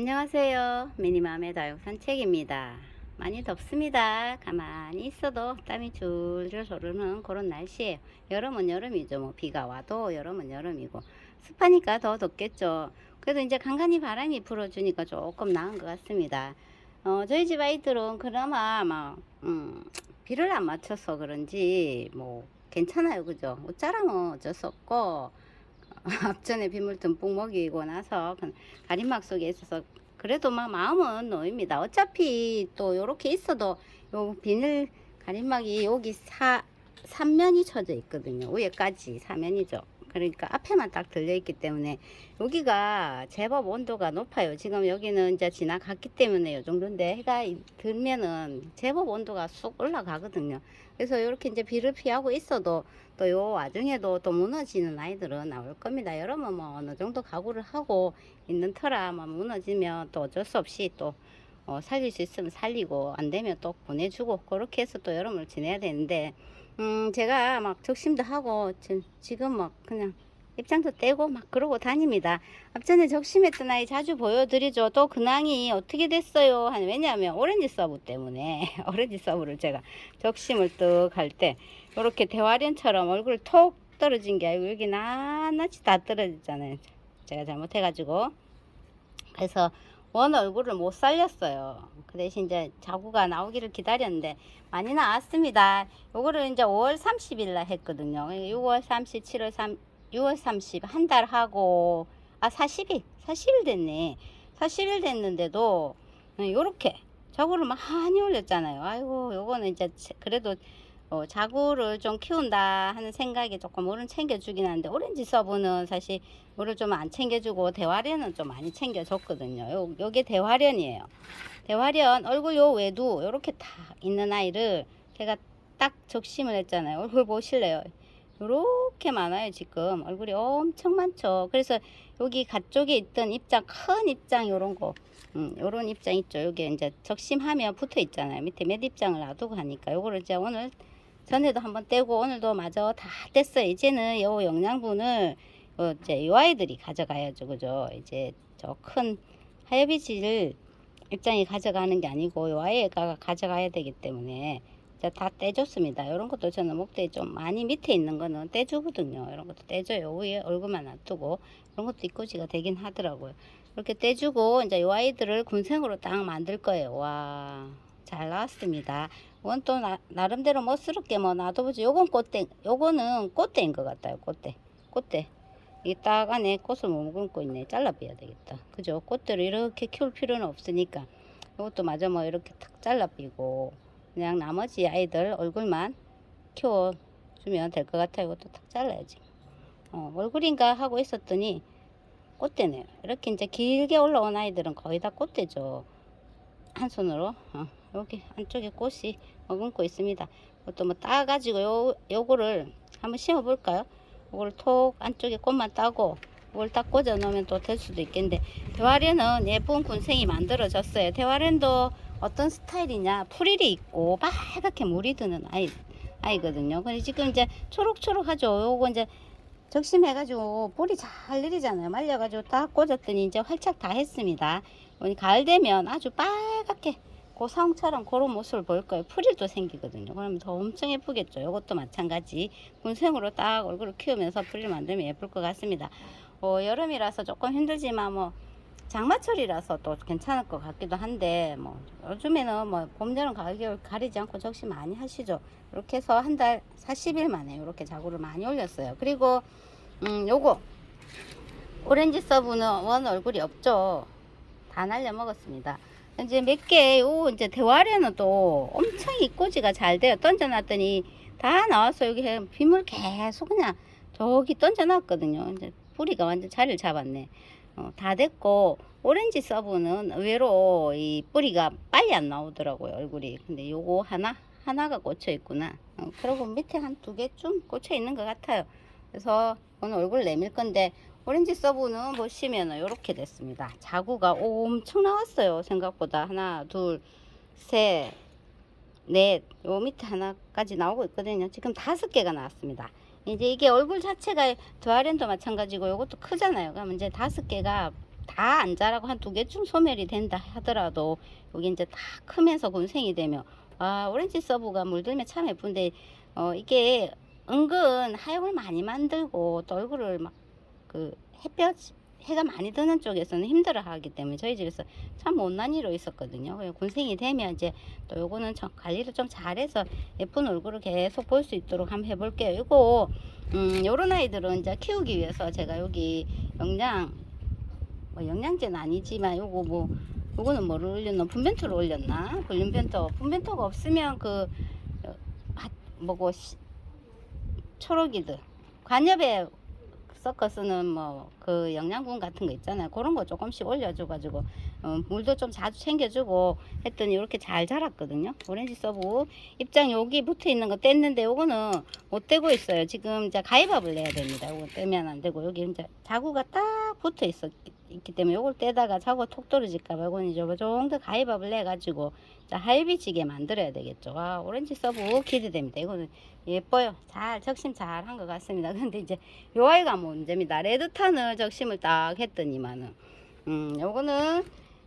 안녕하세요. 미니맘의 다육 산책입니다. 많이 덥습니다. 가만히 있어도 땀이 줄줄 흐르는 그런 날씨예요. 여름은 여름이죠. 뭐 비가 와도 여름은 여름이고 습하니까 더 덥겠죠. 그래도 이제 간간히 바람이 불어주니까 조금 나은 것 같습니다. 어, 저희 집 아이들은 그나마 막 음, 비를 안 맞춰서 그런지 뭐 괜찮아요. 그죠? 옷자랑은 어쩔 수 없고 앞전에 빗물 듬뿍 먹이고 나서 그 가림막 속에 있어서 그래도 막 마음은 놓입니다. 어차피 또 요렇게 있어도 요 비늘 가림막이 여기 사, 삼면이 쳐져 있거든요. 위에까지 사면이죠. 그러니까 앞에만 딱 들려 있기 때문에 여기가 제법 온도가 높아요. 지금 여기는 이제 지나갔기 때문에 요 정도인데 해가 이- 들면은 제법 온도가 쑥 올라가거든요. 그래서 이렇게 이제 비를 피하고 있어도 또 요 와중에도 또 무너지는 아이들은 나올 겁니다. 여러분 뭐 어느 정도 각오를 하고 있는 터라 뭐 무너지면 또 어쩔 수 없이 또 어, 살릴 수 있으면 살리고 안 되면 또 보내주고 그렇게 해서 또 여름을 지내야 되는데 음 제가 막 적심도 하고 지- 지금 막 그냥 입장도 떼고 막 그러고 다닙니다. 앞전에 적심했던 아이 자주 보여드리죠. 또 근황이 어떻게 됐어요? 한 왜냐하면 오렌지 서브 때문에 오렌지 서브를 제가 적심을 뜩할때 이렇게 대화련처럼 얼굴 톡 떨어진 게 아니고 여기 낱낱이 다 떨어졌잖아요. 제가 잘못해가지고 그래서 원 얼굴을 못 살렸어요. 그 대신 이제 자구가 나오기를 기다렸는데 많이 나왔습니다. 요거를 이제 5월 30일 날 했거든요. 6월 30, 7월 3, 6월 30 한 달 하고 아 40일, 40일 됐네. 40일 됐는데도 요렇게 자구를 많이 올렸잖아요. 아이고 요거는 이제 그래도 어, 자구를 좀 키운다 하는 생각에 조금 물은 챙겨주긴 하는데 오렌지 서브는 사실 물을 좀 안 챙겨주고 대화련은 좀 많이 챙겨줬거든요. 요, 요게 대화련이에요. 대화련 얼굴 요 외두 요렇게 다 있는 아이를 제가 딱 적심을 했잖아요. 얼굴 보실래요? 요렇게 많아요 지금 얼굴이 엄청 많죠. 그래서 여기 가쪽에 있던 입장 큰 입장 요런 거 음, 요런 입장 있죠. 요게 이제 적심하면 붙어 있잖아요. 밑에 몇 입장을 놔두고 하니까 요거를 이제 오늘 전에도 한번 떼고 오늘도 마저 다 뗐어요. 이제는 요 영양분을 어, 이제 요 아이들이 가져가야죠. 그죠? 이제 저 큰 하여비지를 입장이 가져가는 게 아니고 요 아이가 가져가야 되기 때문에 이제 다 떼줬습니다. 이런 것도 저는 목대에 좀 많이 밑에 있는 거는 떼주거든요. 이런 것도 떼줘요. 위에 얼굴만 놔두고 이런 것도 이꼬지가 되긴 하더라고요. 이렇게 떼주고 이제 요 아이들을 군생으로 딱 만들 거예요. 와. 잘 나왔습니다. 이건 또 나, 나름대로 멋스럽게 뭐 놔둬보지. 요건 꽃대, 요거는 꽃대인 것 같아요. 꽃대. 꽃대. 이 딱 안에 꽃을 못 먹고 있네. 잘라빼야 되겠다. 그죠? 꽃대를 이렇게 키울 필요는 없으니까. 요것도 마저 뭐 이렇게 탁 잘라빼고 그냥 나머지 아이들 얼굴만 키워주면 될 것 같아요. 이것도 탁 잘라야지. 어, 얼굴인가 하고 있었더니 꽃대네요. 이렇게 이제 길게 올라온 아이들은 거의 다 꽃대죠. 한 손으로 어, 여기 안쪽에 꽃이 머금고 있습니다. 이것도 뭐 따가지고 요 요거를 한번 심어 볼까요? 요거를 톡 안쪽에 꽃만 따고 이걸 딱 꽂아 놓으면 또 될 수도 있겠는데 대화련은 예쁜 군생이 만들어졌어요. 대화련도 어떤 스타일이냐 풀일이 있고 빨갛게 물이 드는 아이 아이거든요. 근데 지금 이제 초록초록하죠. 요거 이제 적심해가지고 뿌리 잘 내리잖아요. 말려가지고 딱 꽂았더니 이제 활착 다 했습니다. 가을 되면 아주 빨갛게 고사홍처럼 그런 모습을 보일 거예요. 풀일도 생기거든요. 그러면 더 엄청 예쁘겠죠. 이것도 마찬가지. 군생으로 딱 얼굴을 키우면서 풀일 만들면 예쁠 것 같습니다. 어, 여름이라서 조금 힘들지만 뭐 장마철이라서 또 괜찮을 것 같기도 한데 뭐 요즘에는 뭐 봄, 여름, 가을, 겨울 가리지 않고 적시 많이 하시죠. 이렇게 해서 한 달 40일 만에 이렇게 자구를 많이 올렸어요. 그리고 음 요거 오렌지 서브는 원 얼굴이 없죠. 다 날려 먹었습니다. 이제 몇 개, 요, 이제 대화래는 또 엄청 이꼬지가 잘 돼요. 던져놨더니 다 나왔어. 여기 해- 빗물 계속 그냥 저기 던져놨거든요. 이제 뿌리가 완전 자리를 잡았네. 어, 다 됐고, 오렌지 서브는 의외로 이 뿌리가 빨리 안 나오더라고요. 얼굴이. 근데 요거 하나? 하나가 꽂혀 있구나. 어, 그리고 밑에 한 두 개쯤 꽂혀 있는 것 같아요. 그래서 오늘 얼굴 내밀 건데, 오렌지 서브는 보시면 이렇게 됐습니다. 자구가 엄청 나왔어요. 생각보다 하나, 둘, 셋, 넷, 요 밑에 하나까지 나오고 있거든요. 지금 다섯 개가 나왔습니다. 이제 이게 얼굴 자체가 두아렌도 마찬가지고 이것도 크잖아요. 그러면 이제 다섯 개가 다다안 자라고 한 두 개쯤 소멸이 된다 하더라도 여기 이제 다 크면서 군생이 되면 아 오렌지 서브가 물들면 참 예쁜데 어 이게 은근 하용을 많이 만들고 또 얼굴을 막 그 햇볕 해가 많이 드는 쪽에서는 힘들어 하기 때문에 저희 집에서 참 못난이로 있었거든요. 군생이 되면 이제 또 요거는 좀 관리를 좀 잘해서 예쁜 얼굴을 계속 볼 수 있도록 한번 해볼게요. 이거 음 요런 아이들은 이제 키우기 위해서 제가 여기 영양 뭐 영양제는 아니지만 요거 뭐 요거는 뭐를 올렸나 분벤토를 올렸나 분벤토 분벤토가 없으면 그 어, 하- 뭐고 시- 초록이들 관엽에 쓰는 뭐 그 영양분 같은 거 있잖아요. 그런 거 조금씩 올려줘가지고 어, 물도 좀 자주 챙겨주고 했더니 이렇게 잘 자랐거든요. 오렌지 서브 입장 여기 붙어 있는 거 뗐는데 요거는 못 떼고 있어요. 지금 이제 가위밥을 내야 됩니다. 요거 떼면 안 되고 여기 이제 자구가 딱 붙어 있었 있기 때문에 요걸 떼다가 자구가 톡 떨어질까봐 요거는 이제 요 정도 가위밥을 내 가지고 할비찌개 만들어야 되겠죠. 와 오렌지 서브 기대됩니다. 이거는 예뻐요. 잘 적심 잘 한 것 같습니다. 근데 이제 요 아이가 문제입니다. 레드탄을 적심을 딱 했더니만은 음 요거는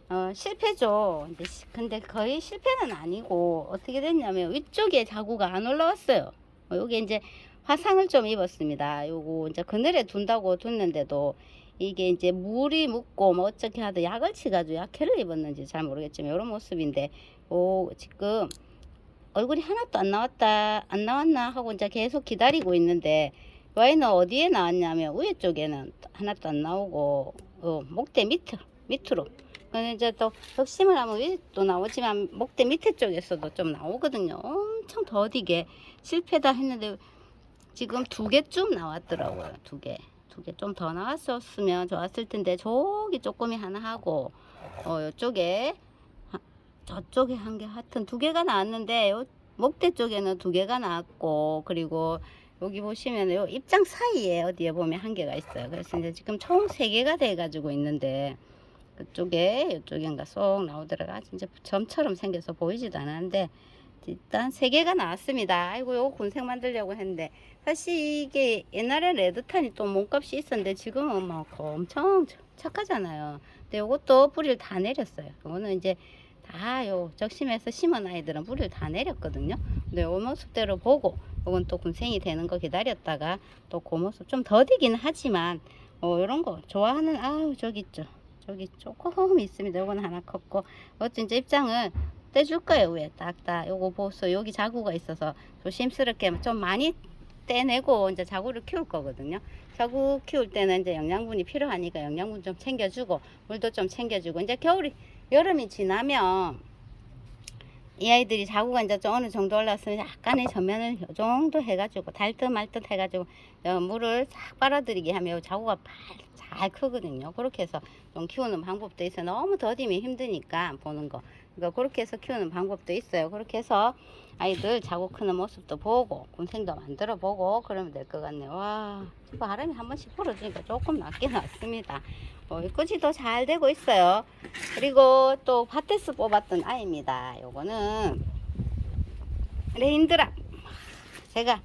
어, 실패죠. 근데, 시- 근데 거의 실패는 아니고 어떻게 됐냐면 위쪽에 자구가 안 올라왔어요. 어, 여기 이제 화상을 좀 입었습니다. 요거 이제 그늘에 둔다고 뒀는데도 이게 이제 물이 묻고 뭐 어떻게 하든 약을 치가지고 약해를 입었는지 잘 모르겠지만 이런 모습인데 오 지금 얼굴이 하나도 안 나왔다 안 나왔나 하고 이제 계속 기다리고 있는데 와인은 어디에 나왔냐면 위에 쪽에는 하나도 안 나오고 어, 목대 밑 밑으로. 근데 이제 또 덕심을 하면 위에도 나오지만 목대 밑에 쪽에서도 좀 나오거든요. 엄청 더디게 실패다 했는데 지금 두 개쯤 나왔더라고요 두개 두 개 좀 더 나왔었으면 좋았을 텐데 저기 쪼꼬미 하나 하고 어 요쪽에 하- 저쪽에 한 개 하여튼 두 개가 나왔는데 요 목대 쪽에는 두 개가 나왔고 그리고 여기 보시면 요 입장 사이에 어디에 보면 한 개가 있어요. 그래서 이제 지금 총 세 개가 돼 가지고 있는데 그쪽에 이쪽인가 쏙 나오더라가 진짜 점처럼 생겨서 보이지도 않았는데 일단 세 개가 나왔습니다. 아이고 요거 군색 만들려고 했는데 사실 이게 옛날에 레드탄이 또 몸값이 있었는데 지금은 막 엄청 착하잖아요. 근데 요것도 뿌리를 다 내렸어요. 요거는 이제 다 요 적심해서 심은 아이들은 뿌리를 다 내렸거든요. 근데 요 모습대로 보고 요건 또 군생이 되는 거 기다렸다가 또 그 모습 좀 더디긴 하지만 어 요런 거 좋아하는 아우 저기 있죠. 저기 조금 있습니다. 요건 하나 컸고 어쨌든 입장을 떼줄 거예요 위에 딱딱 요거 보소 여기 자구가 있어서 조심스럽게 좀 많이 떼내고 이제 자구를 키울 거거든요 자구 키울 때는 이제 영양분이 필요하니까 영양분 좀 챙겨주고 물도 좀 챙겨주고 이제 겨울이 여름이 지나면 이 아이들이 자구가 이제 좀 어느 정도 올라왔으면 약간의 전면을 요 정도 해가지고 달듯 말듯 해가지고 어, 물을 싹 빨아들이게 하면 요 자구가 발- 잘 크거든요. 그렇게 해서 좀 키우는 방법도 있어요. 너무 더디면 힘드니까 보는 거. 그러니까 그렇게 해서 키우는 방법도 있어요. 그렇게 해서 아이들 자고 크는 모습도 보고 군생도 만들어 보고 그러면 될 것 같네요. 와 바람이 한 번씩 불어주니까 조금 낫긴 낫습니다. 어, 꽃이도 잘 되고 있어요. 그리고 또 밭에서 뽑았던 아이입니다. 요거는 레인드랍. 제가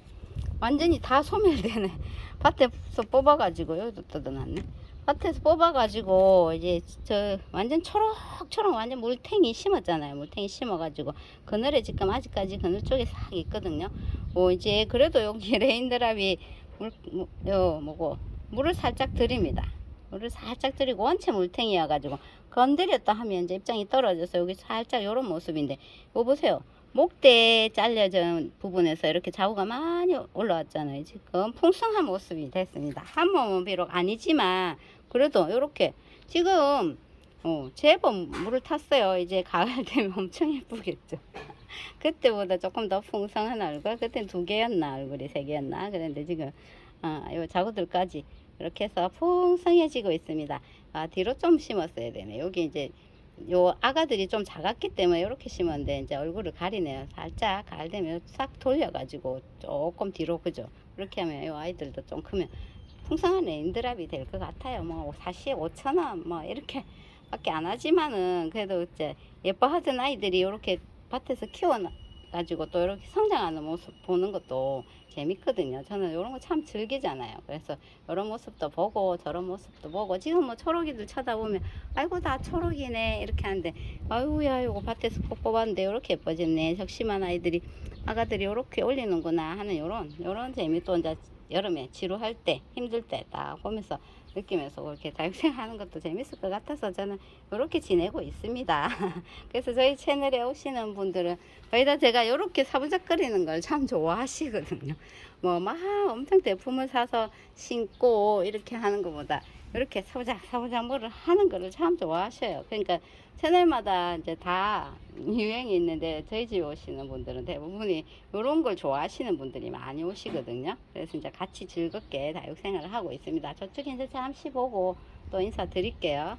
완전히 다 소멸되네. 밭에서 뽑아가지고 여기도 뜯어놨네. 밭에서 뽑아가지고 이제 저 완전 초록초록 완전 물탱이 심었잖아요. 물탱이 심어가지고 그늘에 지금 아직까지 그늘 쪽에 싹 있거든요. 뭐 이제 그래도 여기 레인드랍이 물, 뭐, 요 뭐고 물을 살짝 드립니다. 물을 살짝 드리고 원체 물탱이여가지고 건드렸다 하면 이제 입장이 떨어져서 여기 살짝 요런 모습인데 이거 보세요. 목대 잘려진 부분에서 이렇게 자구가 많이 올라왔잖아요. 지금 풍성한 모습이 됐습니다. 한 몸은 비록 아니지만 그래도 이렇게 지금 어, 제법 물을 탔어요. 이제 가을 되면 엄청 예쁘겠죠. 그때보다 조금 더 풍성한 얼굴. 그때 두 개였나 얼굴이 세 개였나 그런데 지금 아, 요 자구들까지 이렇게 해서 풍성해지고 있습니다. 아, 뒤로 좀 심었어야 되네. 여기 이제 요 아가들이 좀 작았기 때문에 이렇게 심었는데 이제 얼굴을 가리네요. 살짝 가을 되면 싹 돌려가지고 조금 뒤로 그죠. 그렇게 하면 요 아이들도 좀 크면 풍성한 레인드랍이 될 것 같아요. 뭐 사실 5천 원 뭐 이렇게 밖에 안 하지만은 그래도 이제 예뻐하던 아이들이 이렇게 밭에서 키워 가지고 또 이렇게 성장하는 모습 보는 것도 재밌거든요. 저는 이런 거 참 즐기잖아요. 그래서 이런 모습도 보고 저런 모습도 보고 지금 뭐 초록이들 쳐다보면 아이고 다 초록이네 이렇게 하는데 아이고야 이거 밭에서 꼭 뽑았는데 이렇게 예뻐졌네. 적심한 아이들이 아가들이 이렇게 올리는구나 하는 요런 요런 재미 또 이제 여름에 지루할 때 힘들 때 딱 보면서 느끼면서 그렇게 다육생하는 것도 재밌을 것 같아서 저는 이렇게 지내고 있습니다. 그래서 저희 채널에 오시는 분들은 거의 다 제가 이렇게 사부작거리는 걸 참 좋아하시거든요. 뭐 막 엄청 대품을 사서 신고 이렇게 하는 것보다 이렇게 사부작 사부작 뭐를 하는 거를 참 좋아하셔요. 그러니까 채널마다 이제 다 유행이 있는데 저희 집에 오시는 분들은 대부분이 이런 걸 좋아하시는 분들이 많이 오시거든요. 그래서 이제 같이 즐겁게 다육 생활을 하고 있습니다. 저쪽에 이제 잠시 보고 또 인사드릴게요.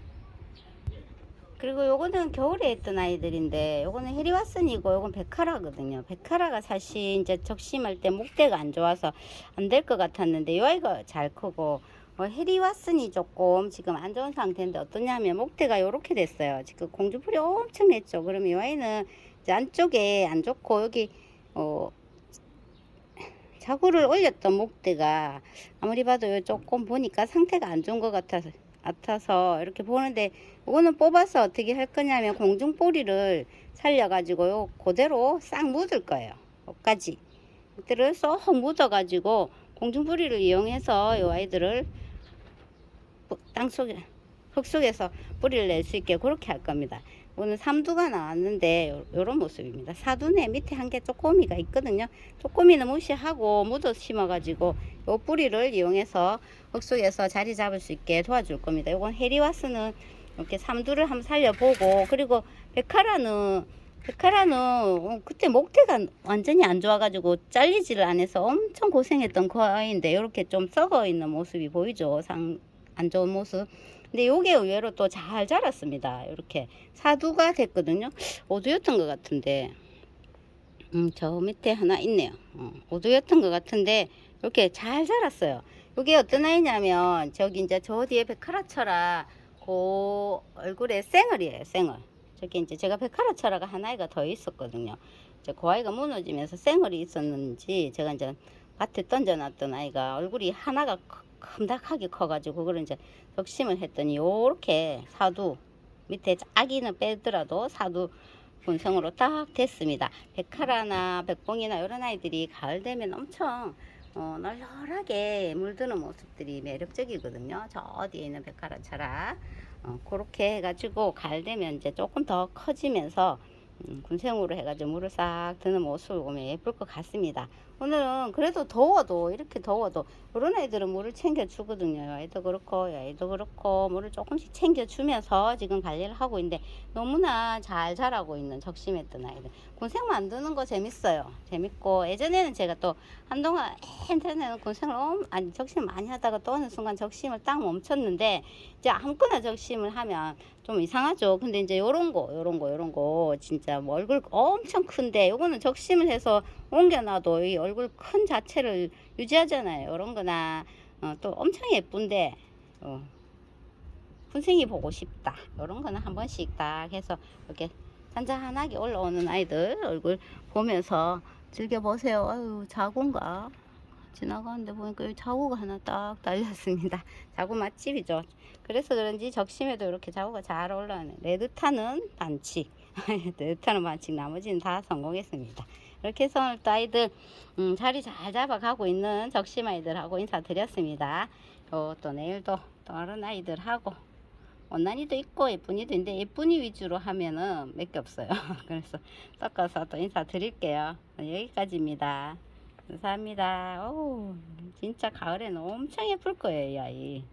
그리고 요거는 겨울에 했던 아이들인데 요거는 해리와슨이고 요건 백카라거든요. 백카라가 사실 이제 적심할 때 목대가 안 좋아서 안 될 것 같았는데 요 아이가 잘 크고 어, 해리와슨이 조금 지금 안 좋은 상태인데 어떠냐면 목대가 요렇게 됐어요. 지금 공주풀이 엄청 냈죠. 그러면 요 아이는 안쪽에 안 좋고 여기 어 자구를 올렸던 목대가 아무리 봐도 요 조금 보니까 상태가 안 좋은 것 같아서 같아서 이렇게 보는데 이거는 뽑아서 어떻게 할 거냐면 공중뿌리를 살려가지고 요 그대로 싹 묻을 거예요. 여기까지 그대로 쏙 묻어가지고 공중뿌리를 이용해서 요 아이들을 땅 속에 흙 속에서 뿌리를 낼 수 있게 그렇게 할 겁니다. 오늘 삼두가 나왔는데 요런 모습입니다. 사두네 밑에 한 개 쪼꼬미가 있거든요. 쪼꼬미는 무시하고 묻어 심어가지고 요 뿌리를 이용해서 흙 속에서 자리 잡을 수 있게 도와줄 겁니다. 요건 해리와스는 이렇게 삼두를 한번 살려보고 그리고 백카라는 백카라는 어, 그때 목태가 완전히 안 좋아가지고 잘리지를 안 해서 엄청 고생했던 그 아이인데 이렇게 좀 썩어 있는 모습이 보이죠. 상 안 좋은 모습. 근데 요게 의외로 또 잘 자랐습니다. 이렇게 사두가 됐거든요. 오두였던 것 같은데, 음, 저 밑에 하나 있네요. 어, 오두였던 것 같은데 이렇게 잘 자랐어요. 요게 어떤 아이냐면 저기 이제 저 뒤에 백카라처라 그 얼굴에 쌩얼이에요. 쌩얼. 저기 이제 제가 백카라처라가 하나가 더 있었거든요. 이제 그 아이가 무너지면서 쌩얼이 있었는지 제가 이제 밭에 던져놨던 아이가 얼굴이 하나가 크- 큼닥하게 커가지고 그걸 이제 적심을 했더니 요렇게 사두 밑에 아기는 빼더라도 사두 본성으로 딱 됐습니다. 백화라나 백봉이나 이런 아이들이 가을 되면 엄청 어, 널널하게 물드는 모습들이 매력적이거든요. 저 뒤에 있는 백화라차라 어, 그렇게 해가지고 가을 되면 이제 조금 더 커지면서 음, 군생으로 해가지고 물을 싹 드는 모습을 보면 예쁠 것 같습니다. 오늘은 그래도 더워도 이렇게 더워도 이런 애들은 물을 챙겨 주거든요. 아이도 그렇고 아이도 그렇고 물을 조금씩 챙겨 주면서 지금 관리를 하고 있는데 너무나 잘 자라고 있는 적심했던 아이들. 군생 만드는 거 재밌어요. 재밌고 예전에는 제가 또 한동안 인터넷에는 군생을 엄, 아니 적심 많이 하다가 또 어느 순간 적심을 딱 멈췄는데 이제 아무거나 적심을 하면 좀 이상하죠. 근데 이제 요런 거, 요런 거, 요런 거 진짜 뭐 얼굴 엄청 큰데 요거는 적심을 해서 옮겨놔도 이 얼굴 큰 자체를 유지하잖아요. 요런 거나 어, 또 엄청 예쁜데 어, 군생이 보고 싶다. 요런 거는 한 번씩 딱 해서 이렇게 잔잔하게 올라오는 아이들 얼굴 보면서 즐겨보세요. 아유, 자고인가? 지나가는데 보니까 여기 자구가 하나 딱 달렸습니다. 자구 맛집이죠. 그래서 그런지 적심에도 이렇게 자구가 잘 올라오네. 레드타는 반칙. 레드타는 반칙. 나머지는 다 성공했습니다. 이렇게 해서 오늘 또 아이들 음, 자리 잘 잡아가고 있는 적심 아이들하고 인사드렸습니다. 요, 또 내일도 또 다른 아이들하고 원난이도 있고 예쁜이도 있는데 예쁜이 위주로 하면은 몇 개 없어요. 그래서 섞어서 또 인사드릴게요. 여기까지입니다. 감사합니다. 오, 진짜 가을에는 엄청 예쁠 거예요, 이 아이.